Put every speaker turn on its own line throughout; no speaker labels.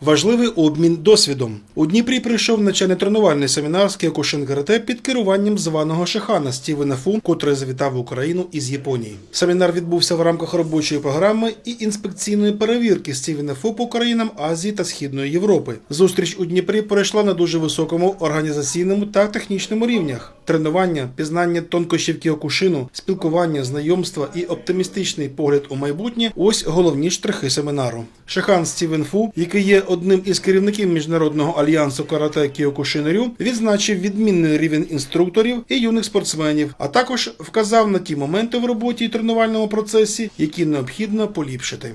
Важливий обмін досвідом. У Дніпрі прийшов навчально-тренувальний семінар з Кіокушин карате під керуванням званого шихана Стівена Фу, котрий завітав Україну із Японії. Семінар відбувся в рамках робочої програми і інспекційної перевірки Стівена Фу по країнам Азії та Східної Європи. Зустріч у Дніпрі пройшла на дуже високому організаційному та технічному рівнях. Тренування, пізнання тонкощів кіокушину, спілкування, знайомства і оптимістичний погляд у майбутнє ось головні штрихи семінару. Шихан Стівен Фу, який є одним із керівників міжнародного альянсу карате Кіокушинерю, відзначив відмінний рівень інструкторів і юних спортсменів, а також вказав на ті моменти в роботі і тренувальному процесі, які необхідно поліпшити.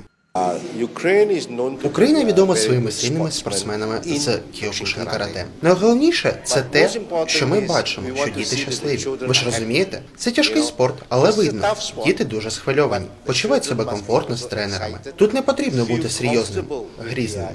Україна відома своїми сильними спортсменами. з кіокушин карате. Найголовніше це те, що ми бачимо, що діти щасливі. Ви ж розумієте, це тяжкий спорт, але видно, діти дуже схвильовані, почувають себе комфортно з тренерами. Тут не потрібно бути серйозним, грізним.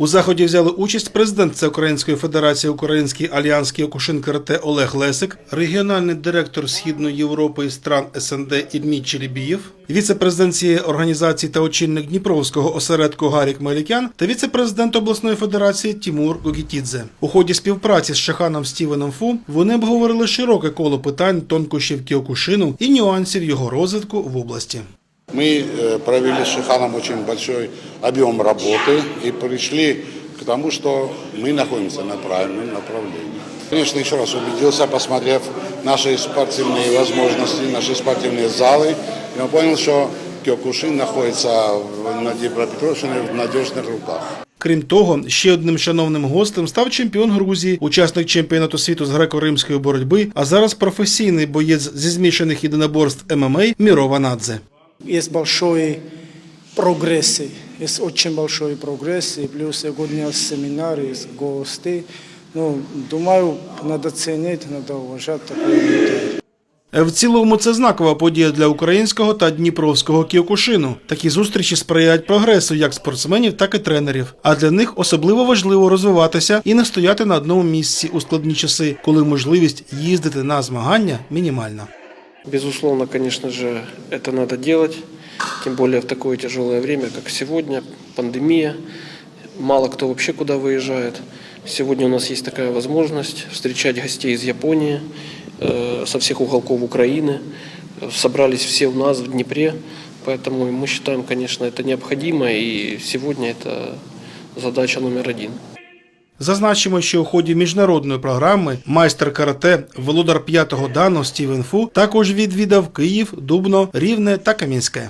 У заході взяли участь президент Всеукраїнської федерації Український альянс Кіокушин карате Олег Лесик, регіональний директор Східної Європи і стран СНД Ільмій Челібієв, віце-президент цієї організації та очільник Дніпровського осередку Гарік Мелікян та віце-президент обласної федерації Тімур Гогітідзе. У ході співпраці з Шаханом Стівеном Фу вони обговорили широке коло питань тонкощів Кіокушину і нюансів його розвитку в області.
Мы э, провели с Шиханом очень большой объем работы и пришли к тому, что мы находимся на правильном направлении. Конечно, еще раз убедился, посмотрев наши спортивные возможности, наши спортивные залы, я понял, что Киокушин находится в- на Днепропетровщине в надежных руках.
Крім того, ще одним шановним гостем став чемпіон Грузії, учасник чемпіонату світу з греко-римської боротьби, а зараз професійний боєць зі змішаних єдиноборств ММА Міро Ванадзе.
есть большой прогресс, есть очень большой прогресс, и плюс сегодня семинар, есть гости. Ну, думаю, надо ценить, надо уважать такое людей.
В цілому це знакова подія для українського та дніпровського кіокушину. Такі зустрічі сприяють прогресу як спортсменів, так і тренерів. А для них особливо важливо розвиватися і не стояти на одному місці у складні часи, коли можливість їздити на змагання мінімальна.
Безусловно, конечно же, это надо делать, тем более в такое тяжелое время, как сегодня, пандемия, мало кто вообще куда выезжает. Сегодня у нас есть такая возможность встречать гостей из Японии, э, со всех уголков Украины. Собрались все у нас в Днепре, поэтому мы считаем, конечно, это необходимо, и сегодня это задача номер один.
Зазначимо, що у ході міжнародної програми майстер карате, володар п'ятого дану Стівен Фу також відвідав Київ, Дубно, Рівне та Кам'янське.